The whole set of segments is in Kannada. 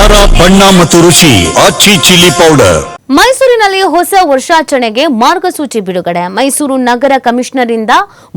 ಖಾರ, ಬಣ್ಣ ಮತ್ತು ರುಚಿ ಆಚಿ ಚಿಲ್ಲಿ ಪೌಡರ್. ಮೈಸೂರಿನಲ್ಲಿ ಹೊಸ ವರ್ಷಾಚರಣೆಗೆ ಮಾರ್ಗಸೂಚಿ ಬಿಡುಗಡೆ. ಮೈಸೂರು ನಗರ ಕಮಿಷನರ್ ಇಂದ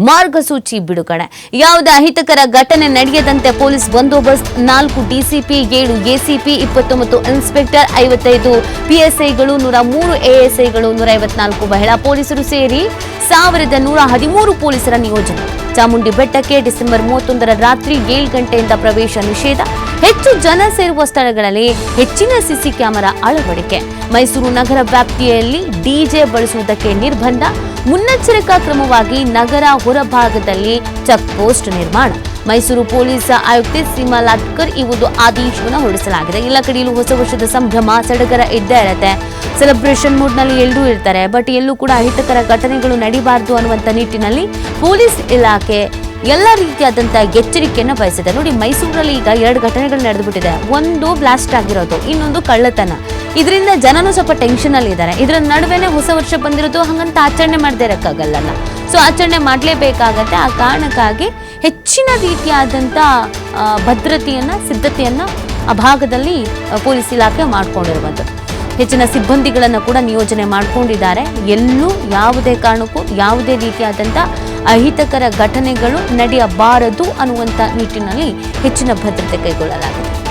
ಮಾರ್ಗಸೂಚಿ ಬಿಡುಗಡೆ. ಯಾವುದೇ ಅಹಿತಕರ ಘಟನೆ ನಡೆಯದಂತೆ ಪೊಲೀಸ್ ಬಂದೋಬಸ್ತ್ ನಾಲ್ಕು ಡಿಸಿಪಿ, ಏಳು ಎಸಿಪಿ, ಇಪ್ಪತ್ತೊಂಬತ್ತು ಇನ್ಸ್ಪೆಕ್ಟರ್, ಐವತ್ತೈದು ಪಿಎಸ್ಐಗಳು, ನೂರ ಮೂರು ಎಎಸ್ಐಗಳು, ನೂರ ಐವತ್ನಾಲ್ಕು ಮಹಿಳಾ ಪೊಲೀಸರು ಸೇರಿ ಸಾವಿರದ ನೂರ ಹದಿಮೂರು ಪೊಲೀಸರ ನಿಯೋಜನೆ. ಚಾಮುಂಡಿ ಬೆಟ್ಟಕ್ಕೆ ಡಿಸೆಂಬರ್ ಮೂವತ್ತೊಂದರ ರಾತ್ರಿ ಏಳು ಗಂಟೆಯಿಂದ ಪ್ರವೇಶ ನಿಷೇಧ. ಹೆಚ್ಚು ಜನ ಸೇರುವ ಸ್ಥಳಗಳಲ್ಲಿ ಹೆಚ್ಚಿನ ಸಿಸಿ ಕ್ಯಾಮೆರಾ ಅಳವಡಿಕೆ. ಮೈಸೂರು ನಗರ ವ್ಯಾಪ್ತಿಯಲ್ಲಿ ಡಿಜೆ ಬಳಸುವುದಕ್ಕೆ ನಿರ್ಬಂಧ. ಮುನ್ನೆಚ್ಚರಿಕಾ ಕ್ರಮವಾಗಿ ನಗರ ಹೊರಭಾಗದಲ್ಲಿ ಚೆಕ್ ಪೋಸ್ಟ್ ನಿರ್ಮಾಣ. ಮೈಸೂರು ಪೊಲೀಸ್ ಆಯುಕ್ತೆ ಸೀಮಾ ಲಾಟ್ಕರ್ ಈ ಒಂದು ಆದೇಶವನ್ನು ಹೊರಡಿಸಲಾಗಿದೆ. ಎಲ್ಲ ಕಡೆಯಲ್ಲೂ ಹೊಸ ವರ್ಷದ ಸಂಭ್ರಮ ಸಡಗರ ಇದ್ದೇ ಇರುತ್ತೆ. ಸೆಲೆಬ್ರೇಷನ್ ಮೂಡ್ನಲ್ಲಿ ಎಲ್ಲರೂ ಇರ್ತಾರೆ. ಬಟ್ ಎಲ್ಲೂ ಕೂಡ ಅಹಿತಕರ ಘಟನೆಗಳು ನಡೀಬಾರದು ಅನ್ನುವಂಥ ನಿಟ್ಟಿನಲ್ಲಿ ಪೊಲೀಸ್ ಇಲಾಖೆ ಎಲ್ಲ ರೀತಿಯಾದಂಥ ಎಚ್ಚರಿಕೆಯನ್ನು ವಹಿಸಿದೆ ನೋಡಿ, ಮೈಸೂರಲ್ಲಿ ಈಗ ಎರಡು ಘಟನೆಗಳು ನಡೆದುಬಿಟ್ಟಿದೆ. ಒಂದು ಬ್ಲಾಸ್ಟ್ ಆಗಿರೋದು, ಇನ್ನೊಂದು ಕಳ್ಳತನ. ಇದರಿಂದ ಜನನು ಸ್ವಲ್ಪ ಟೆನ್ಷನ್ ಅಲ್ಲಿ ಇದ್ದಾರೆ. ಇದರ ನಡುವೆನೆ ಹೊಸ ವರ್ಷ ಬಂದಿರೋದು, ಹಂಗಂತ ಆಚರಣೆ ಮಾಡದೇ ಇರೋಕ್ಕಾಗಲ್ಲ ಸೊ ಆಚರಣೆ ಮಾಡಲೇಬೇಕಾಗತ್ತೆ. ಆ ಕಾರಣಕ್ಕಾಗಿ ಹೆಚ್ಚಿನ ರೀತಿಯಾದಂಥ ಭದ್ರತೆಯನ್ನು, ಸಿದ್ಧತೆಯನ್ನ ಆ ಭಾಗದಲ್ಲಿ ಪೊಲೀಸ್ ಇಲಾಖೆ ಮಾಡ್ಕೊಂಡಿರುವಂಥದ್ದು. ಹೆಚ್ಚಿನ ಸಿಬ್ಬಂದಿಗಳನ್ನು ಕೂಡ ನಿಯೋಜನೆ ಮಾಡಿಕೊಂಡಿದ್ದಾರೆ. ಎಲ್ಲೂ ಯಾವುದೇ ಕಾರಣಕ್ಕೂ ಯಾವುದೇ ರೀತಿಯಾದಂಥ ಅಹಿತಕರ ಘಟನೆಗಳು ನಡೆಯಬಾರದು ಅನ್ನುವಂಥ ನಿಟ್ಟಿನಲ್ಲಿ ಹೆಚ್ಚಿನ ಭದ್ರತೆ ಕೈಗೊಳ್ಳಲಾಗಿದೆ.